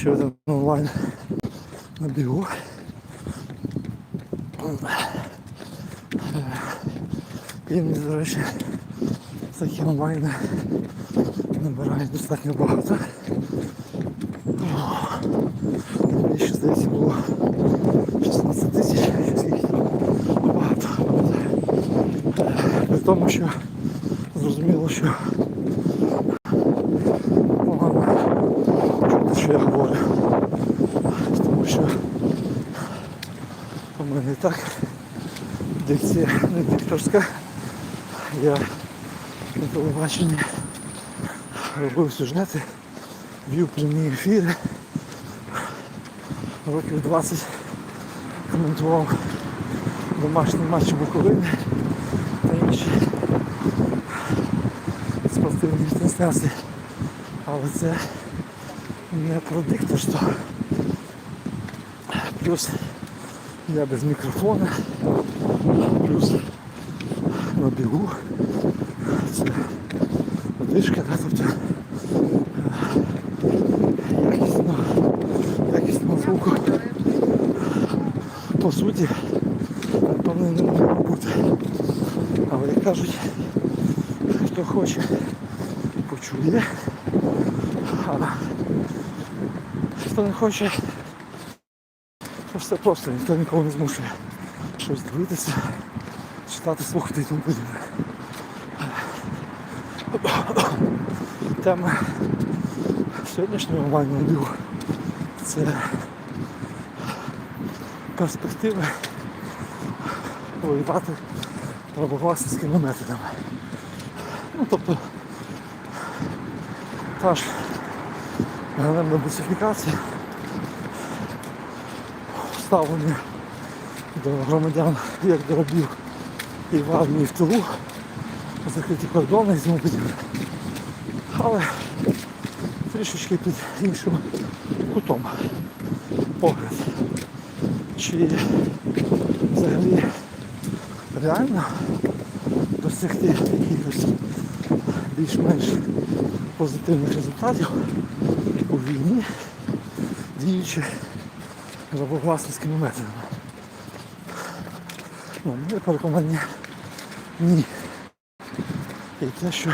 ще один онлайн на бігу. І мені, до речі, такі онлайни набирають достатньо багато. Більше, здається, було 16 тисяч, чи скільки там багато. При тому, що зрозуміло, що у мене так дикція не дикторська. Я на телебаченні робив сюжети, вів прямі ефіри. Років 20 коментував домашні матчі Буковини та інші спортивні трансляції. Але це не про дикторство. Плюс я без мікрофона, плюс на бігу. Це одишка, да, тобто е, якісно, якісного звуку. По суті, напевно, не може бути. Але як кажуть, хто хоче, почує. А хто не хоче, то все просто, ніхто нікого не змушує. Щось дивитися, читати, слухати і тому подібне. Тема сьогоднішнього бігу це перспективи воювати рабовласницькими методами. Ну, тобто та ж ганебна бусифікація, ставлення до громадян як до рабів і в армії в тилу, закриті кордони і тому. Але трішечки під іншим кутом погляд. Чи взагалі реально досягти якихось більш-менш позитивних результатів у війні, діючи рабовласницькими методами. Ну, моє переконання ні. І те, що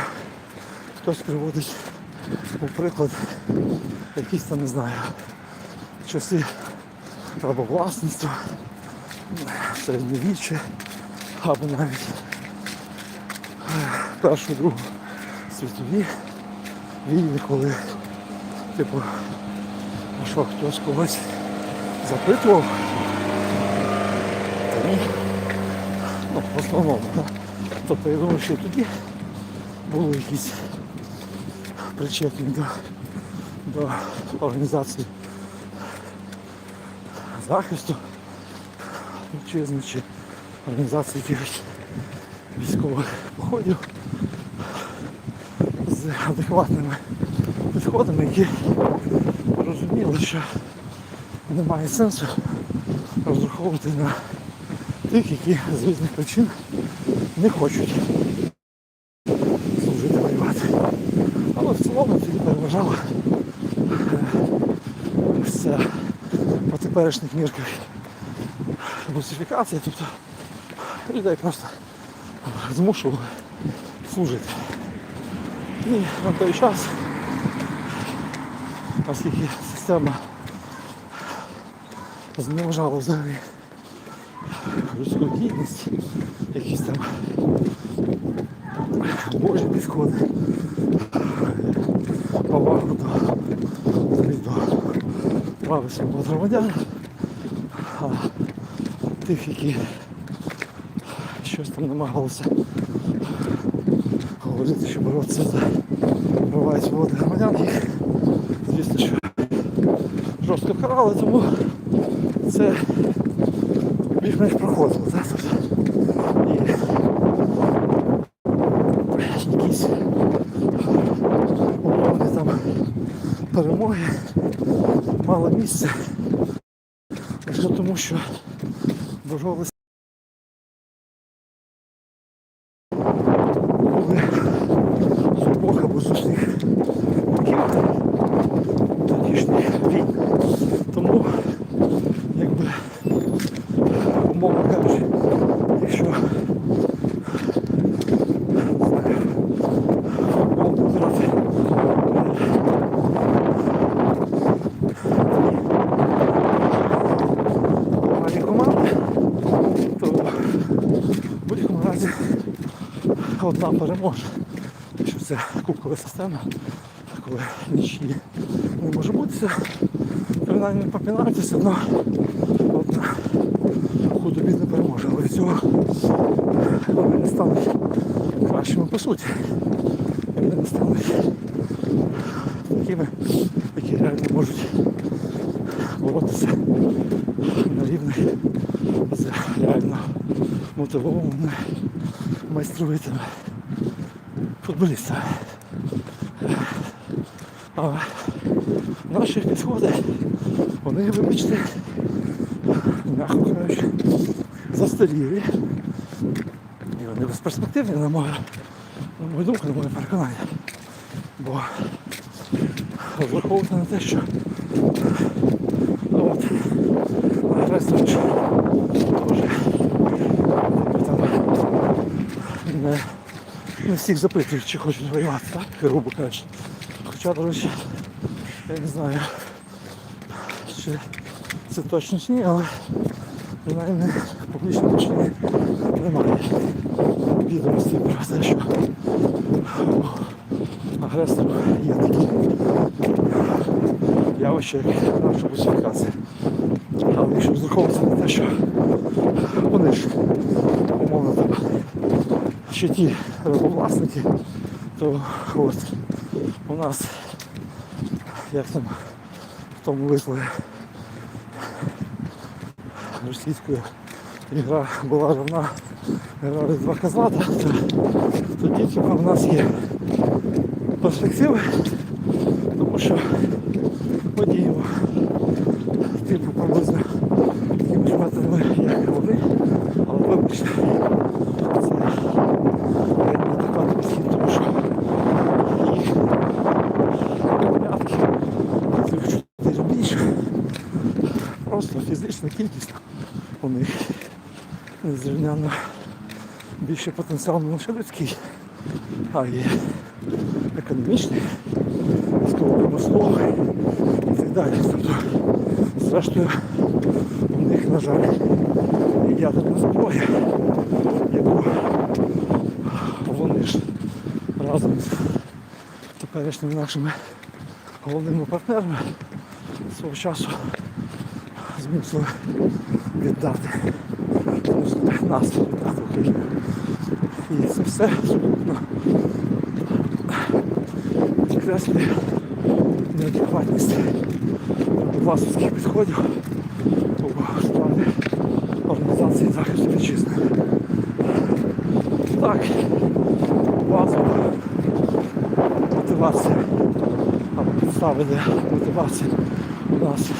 хтось приводить у приклад якісь там, не знаю, часи рабовласництва, середньовіччя, або навіть е, Першу, Другу світові війни, коли типу, що хтось когось запитував. Та. Ну, в основному, так. Тобто я думаю, що тоді були якісь причетні до, до організації захисту вітчизни чи організації якихось військових походів з адекватними підходами, які розуміли, що немає сенсу розраховувати на тих, які з різних причин не хочуть служити воювати. Але в цілому тоді переважала е, ця по теперішніх мірках русифікація, тобто людей просто змушували служити. І на той час, оскільки система зневажала взагалі людську гідність, якісь там божі підходи, повагу до, прав і свобод громадян, а тих, які щось там намагалися говорити, що боротися за права і громадян, їх, звісно, що жорстко карали, тому це більш-менш проходило. Тут і якісь умовні там перемоги мало лише тому, що боролися були з обох або з усіх боків тодішніх війн. Тому, якби, умовно кажучи, якщо футбол буде грати команді команди, то в будь-якому разі одна переможе. Що це кубкова система, коли нічні не може бути, принаймні по пенальті все одно одна худо бідно переможе. Але цього вони не стануть кращими по суті. Вони не стануть такими, які реально можуть боротися на рівних з реально мотивованими майстровитими футболістами. А наші підходи, вони, вибачте, м'яко кажучи, застарілі. І вони безперспективні, на мою, на мою думку, на моє переконання. Бо враховувати на те, що ну, от, агресор ж теж якби там не, не всіх запитують, чи хочуть воювати, так? Грубо кажучи. Хоча, до речі, я не знаю, чи це точно чи ні, але принаймні в публічному рішенні немає відомості про те, що у агресору є такі явища, як наша русифікація. Але якщо розраховувати на те, що вони ж умовно там ще ті рабовласники, то от у нас як там в тому вислові російською ігра була равна грали два козлата, то тоді тільки у нас є перспективи, тому що ми діємо типу приблизно такими ж методами, як і вони, але вибачте, це не така підхід, тому що їх порядки цих чотири більше. Фізична кількість у них незрівняно більше потенціал не лише людський, а й економічний, військово-промисловий і так далі. Тобто, зрештою, у них, на жаль, ядерна зброя, яку вони ж разом з теперішніми нашими головними партнерами свого часу змусили віддати нас віддати Україну. І це все абсолютно підкреслює неадекватність власницьких підходів у справі організації захисту вітчизни. Так, базова мотивація або підстави для мотивації у нас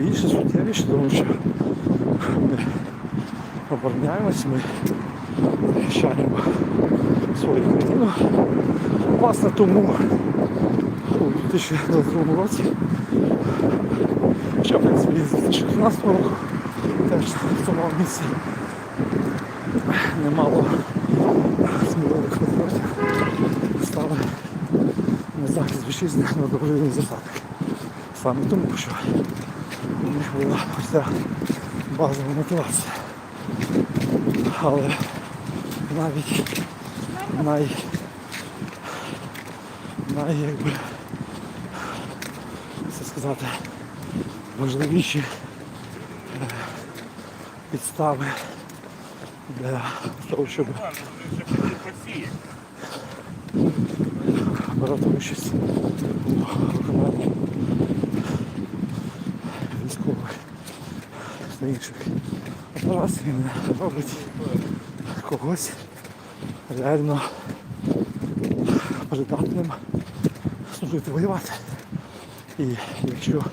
більше суттєвіше, тому що ми обороняємось, ми захищаємо свою країну. Власне тому у 2022 році, хоча в принципі з 2015 року теж в цьому місці немало сміливих виходів стали на захист вітчизни на добровільних засадах. Саме тому, що у була ось ця базова мотивація. Але навіть най, най якби це сказати важливіші е, підстави для того, щоб брати участь у військових та інших операцій не робить когось реально придатним служити воювати. І якщо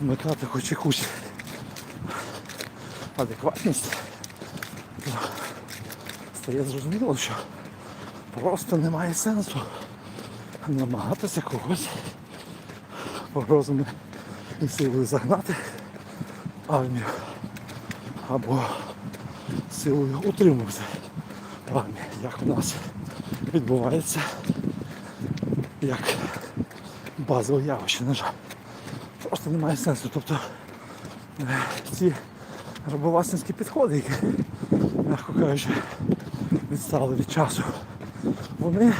вмикати хоч якусь адекватність, то стає зрозуміло, що просто немає сенсу намагатися когось погрозами і силою загнати армію або силою утримувати армію, як у нас відбувається як базове явище, на жаль. Просто немає сенсу. Тобто е, ці рабовласницькі підходи, які, м'яко кажучи, відстали від часу, вони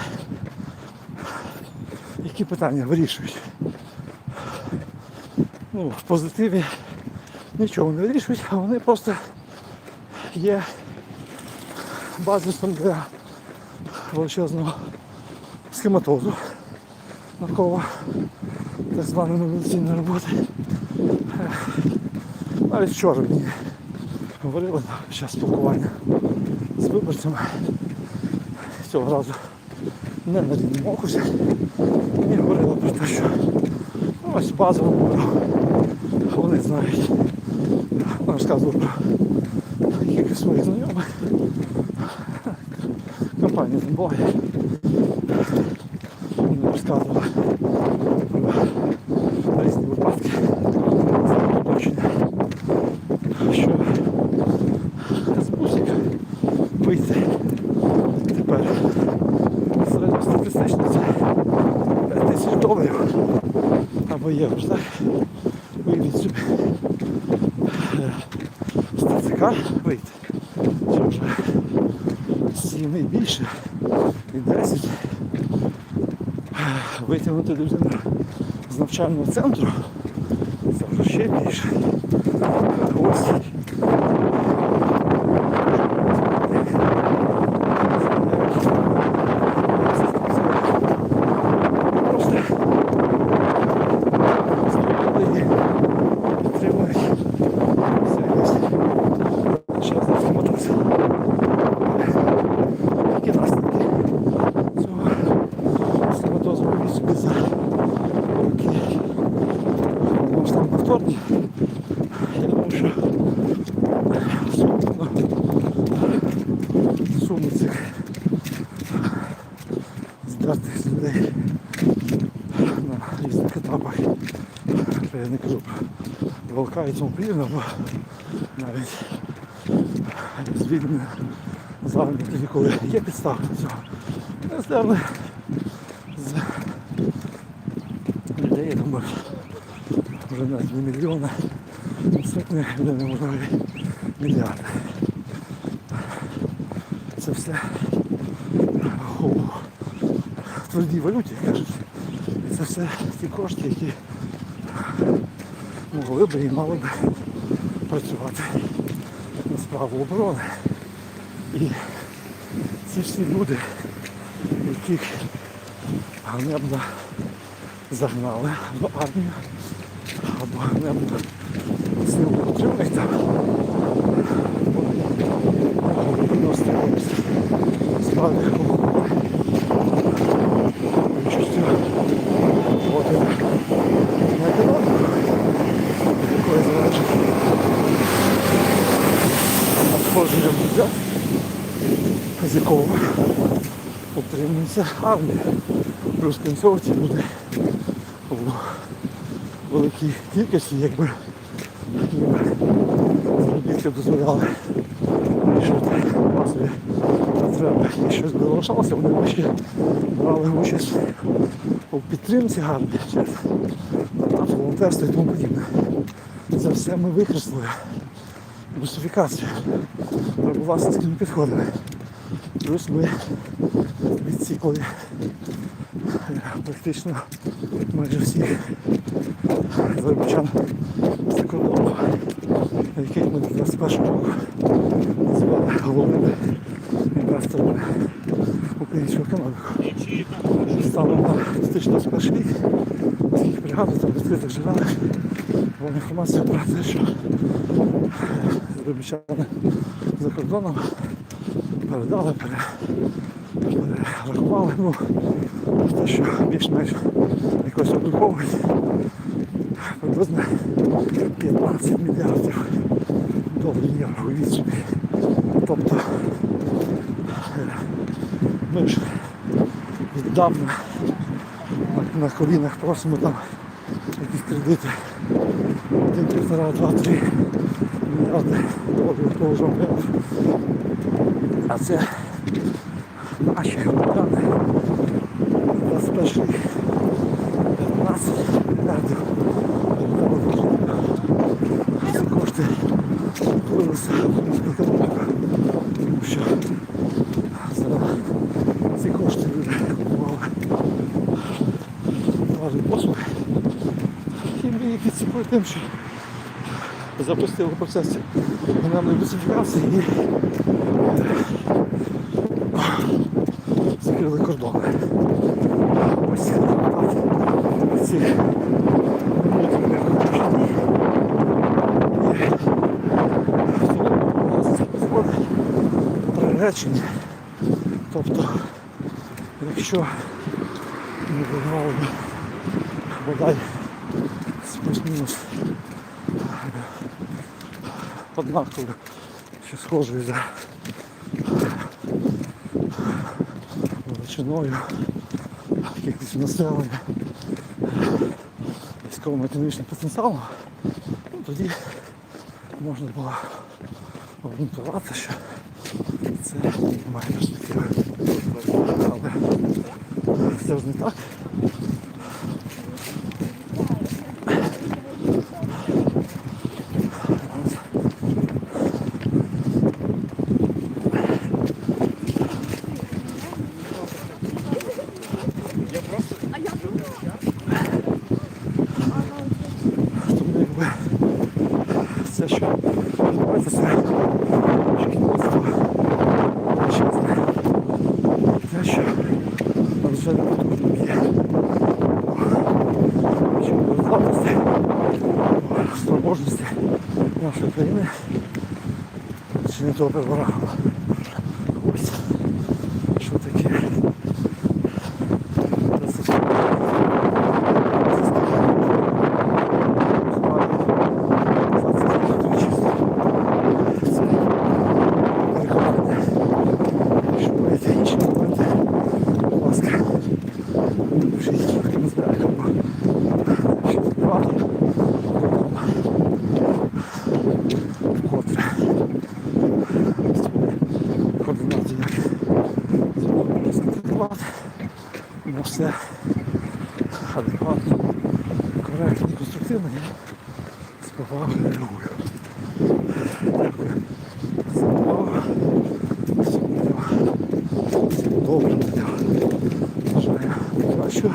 які питання вирішують? Ну, в позитиві нічого не вирішують, а вони просто є базисом для величезного схематозу навколо так званої медицинної роботи. Навіть вчора мені говорили під час спілкування з виборцями цього разу не на рівному окрузі. І говорили про те, що ось базово вони знають. Вони розказували про якихось своїх знайомих. Компанія там була. Вони розказували про різні випадки оточення, що з бусика вийти тепер середньостатистично це 5 тисяч доларів або євро, так? Виявіть собі з ТЦК вийти. Чи вже 7 і більше, і 10. Е, Витягнути людину з навчального центру. Це вже ще більше. Ось. Просто стояли і підтримують серйозні щасливі мотоцикли. Які наслідки цього схематозу повіть собі за роки масштабного вторгнення. Я думаю, що сумно суми цих здатних з людей на різних етапах. Я не кажу волка і тому подібне, бо навіть звільнення з тоді, коли є підстави для цього. Не здерли з людей, я думаю, вже навіть не мільйони, сотні, вже неможливі мільярди. Це все у твердій валюті, кажуть. І це все ті кошти, які могли б і мали б працювати на справу оборони. І ці всі люди, яких ганебно загнали в армію або ганебно силу утримують там, вони справді оборони. Відчуття води на економіку, від якої залежить надходження бюджет, з якого утримується армія. Плюс крім цього ці люди у великій кількості, якби їм заробітки дозволяли вирішувати базові потреби. І щось би залишалося, вони ще брали участь у підтримці армії через волонтерство і тому подібне. Це все ми викреслили. Русифікацію власницькими підходами. Плюс ми відсікли е, практично майже всіх заробітчан за кордону, яких ми до 21 року назвали головними інвесторами українську економіку. Станом на 2021 рік, наскільки пригадую, там відкритих джерелах була інформація про те, що заробітчани за кордоном передали, пере, перерахували, ну, те, що більш-менш якось обліковують, приблизно 15 мільярдів доларів євро, собі. Тобто е, ми ж віддавна на, на колінах просимо там якісь кредити. Один, півтора, два, три мільярди доларів того ж А це наші громадяни 21 рік 15 мільярдів. Ці кошти вилися в економіку. Тому що за ці кошти люди купували товари і послуги. І ми їх відсіпили тим, що запустили процес генеральної бусифікації і І. Тобто, якщо ми виграли бодай плюс-мінус однаково, що схожою за величиною, кількістю населення, військовим економічним потенціалом, ну, тоді можна було орієнтувати, що це має перспективи. Але це ж не так. Тому якби все, що відбувається, це шкідництво величезне. Те, що надзвичайно потужно б'є щодо державності, спроможності нашої країни чи не того на все адекватно, коректно, конструктивно і з повагою реагую. Дякую за увагу. Всім відео. Всім.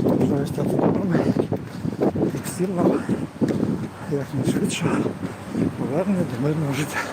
Бажаю стати добрими. І всім нам якнайшвидше повернення до мирного життя.